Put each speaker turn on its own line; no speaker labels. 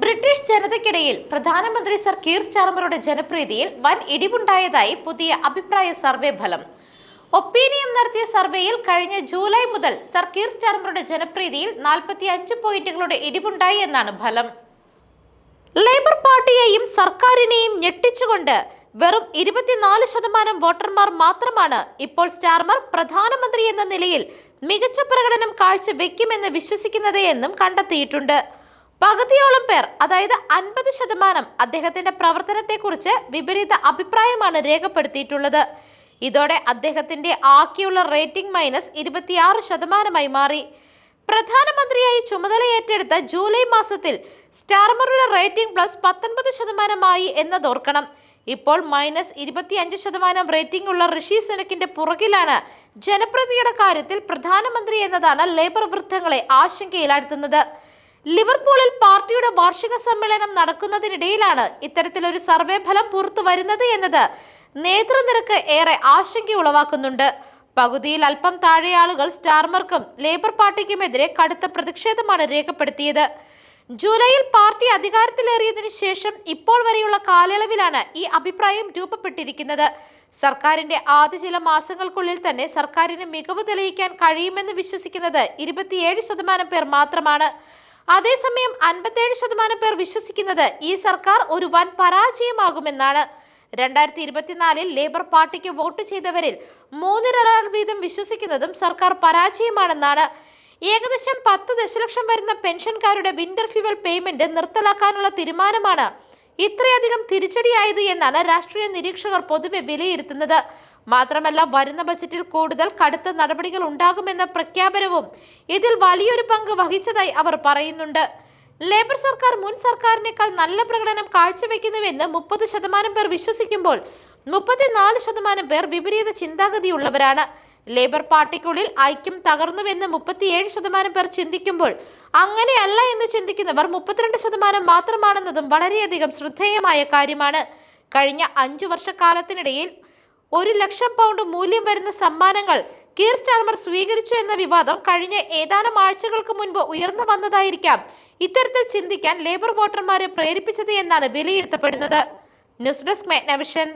British ജനതയ്ക്കിടയിൽ പ്രധാനമന്ത്രി sir കീർ സ്റ്റാർമറുടെ ജനപ്രീതിയിൽ വൻ ഇടിവുണ്ടായതായി പുതിയ അഭിപ്രായ സർവേ ഫലം. ഒപ്പീനിയം നടത്തിയ സർവേയിൽ കഴിഞ്ഞ ജൂലൈ മുതൽ സർ കീർ സ്റ്റാർമറുടെ ജനപ്രീതിയിൽ നാൽപ്പത്തി അഞ്ച് പോയിന്റുകളുടെ ഇടിവുണ്ടായി എന്നാണ് ഫലം. ലേബർ പാർട്ടിയെയും സർക്കാരിനെയും ഞെട്ടിച്ചുകൊണ്ട് വെറും ഇരുപത്തിനാല് ശതമാനം വോട്ടർമാർ മാത്രമാണ് ഇപ്പോൾ സ്റ്റാർമർ പ്രധാനമന്ത്രി എന്ന നിലയിൽ മികച്ച പ്രകടനം കാഴ്ചവെക്കുമെന്ന് വിശ്വസിക്കുന്നത് എന്നും കണ്ടെത്തിയിട്ടുണ്ട്. പകുതിയോളം പേർ അതായത് അൻപത് ശതമാനം അദ്ദേഹത്തിന്റെ പ്രവർത്തനത്തെക്കുറിച്ച് വിപരീത അഭിപ്രായമാണ് രേഖപ്പെടുത്തിയിട്ടുള്ളത്. ഇതോടെ അദ്ദേഹത്തിന്റെ ആക്കിയുള്ള റേറ്റിംഗ് മൈനസ് ഇരുപത്തിയാറ് ശതമാനമായി മാറി. പ്രധാനമന്ത്രിയായി ചുമതലയേറ്റെടുത്ത ജൂലൈ മാസത്തിൽ സ്റ്റാർമറുടെ റേറ്റിംഗ് പ്ലസ് പത്തൊൻപത് ശതമാനമായി എന്നതോർക്കണം ഇപ്പോൾ മൈനസ് ഇരുപത്തിയഞ്ച് ശതമാനം റേറ്റിംഗ് ഉള്ള ഋഷി സുനക്കിന്റെ പുറകിലാണ് ജനപ്രതിയുടെ കാര്യത്തിൽ പ്രധാനമന്ത്രി എന്നതാണ് ലേബർ വൃദ്ധങ്ങളെ ആശങ്കയിലാഴ്ത്തുന്നത്. ലിവർപൂളിൽ പാർട്ടിയുടെ വാർഷിക സമ്മേളനം നടക്കുന്നതിനിടയിലാണ് ഇത്തരത്തിലൊരു സർവേ ഫലം പുറത്തു വരുന്നത് എന്നത് നേതൃനിരക്ക് ഏറെ ആശങ്ക ഉളവാക്കുന്നുണ്ട്. പകുതിയിൽ അല്പം താഴെ ആളുകൾ സ്റ്റാർമർക്കും ലേബർ പാർട്ടിക്കുമെതിരെ കടുത്ത പ്രതിഷേധമാണ് രേഖപ്പെടുത്തിയത്. ജൂലൈയിൽ പാർട്ടി അധികാരത്തിലേറിയതിനു ശേഷം ഇപ്പോൾ വരെയുള്ള കാലയളവിലാണ് ഈ അഭിപ്രായം രൂപപ്പെട്ടിരിക്കുന്നത്. സർക്കാരിന്റെ ആദ്യ ചില മാസങ്ങൾക്കുള്ളിൽ തന്നെ സർക്കാരിന് മികവ് തെളിയിക്കാൻ കഴിയുമെന്ന് വിശ്വസിക്കുന്നത് ഇരുപത്തിയേഴ് ശതമാനം പേർ മാത്രമാണ്. അതേസമയം അൻപത്തേഴ് ശതമാനം പേർ വിശ്വസിക്കുന്നത് ഈ സർക്കാർ ഒരു വൻ പരാജയമാകുമെന്നാണ്. രണ്ടായിരത്തി ഇരുപത്തിനാലിൽ ലേബർ പാർട്ടിക്ക് വോട്ട് ചെയ്തവരിൽ മൂന്നിലൊരാൾ വീതം വിശ്വസിക്കുന്നതും സർക്കാർ പരാജയമാണെന്നാണ്. ഏകദേശം പത്ത് ദശലക്ഷം വരുന്ന പെൻഷൻകാരുടെ വിന്റർ ഫ്യൂവൽ പേയ്മെന്റ് നിർത്തലാക്കാനുള്ള തീരുമാനമാണ് ഇത്രയധികം തിരിച്ചടിയായത് എന്നാണ് രാഷ്ട്രീയ നിരീക്ഷകർ പൊതുവെ വിലയിരുത്തുന്നത്. മാത്രമല്ല വരുന്ന ബജറ്റിൽ കൂടുതൽ കടുത്ത നടപടികൾ ഉണ്ടാകുമെന്ന പ്രഖ്യാപനവും ഇതിൽ വലിയൊരു പങ്ക് വഹിച്ചതായി അവർ പറയുന്നുണ്ട്. ലേബർ സർക്കാർ മുൻ സർക്കാരിനേക്കാൾ നല്ല പ്രകടനം കാഴ്ചവെക്കുന്നുവെന്ന് മുപ്പത് ശതമാനം പേർ വിശ്വസിക്കുമ്പോൾ മുപ്പത്തിനാല് ശതമാനം പേർ വിപരീത ചിന്താഗതിയുള്ളവരാണ്. ലേബർ പാർട്ടിക്കുള്ളിൽ ഐക്യം തകർന്നുവെന്ന് മുപ്പത്തിയേഴ് ശതമാനം പേർ ചിന്തിക്കുമ്പോൾ അങ്ങനെയല്ല എന്ന് ചിന്തിക്കുന്നവർ മുപ്പത്തിരണ്ട് ശതമാനം മാത്രമാണെന്നതും വളരെയധികം ശ്രദ്ധേയമായ കാര്യമാണ്. കഴിഞ്ഞ അഞ്ചു വർഷക്കാലത്തിനിടയിൽ ഒരു ലക്ഷം പൗണ്ട് മൂല്യം വരുന്ന സമ്മാനങ്ങൾ കീർ സ്റ്റാർമർ സ്വീകരിച്ചു എന്ന വിവാദം കഴിഞ്ഞ ഏതാനും ആഴ്ചകൾക്ക് മുൻപ് ഉയർന്നു വന്നതായിരിക്കാം. ഇത്തരത്തിൽ ചിന്തിക്കാൻ ലേബർ വോട്ടർമാരെ പ്രേരിപ്പിച്ചത് എന്നാണ് വിലയിരുത്തപ്പെടുന്നത്. News desk മെഗ്നവിഷൻ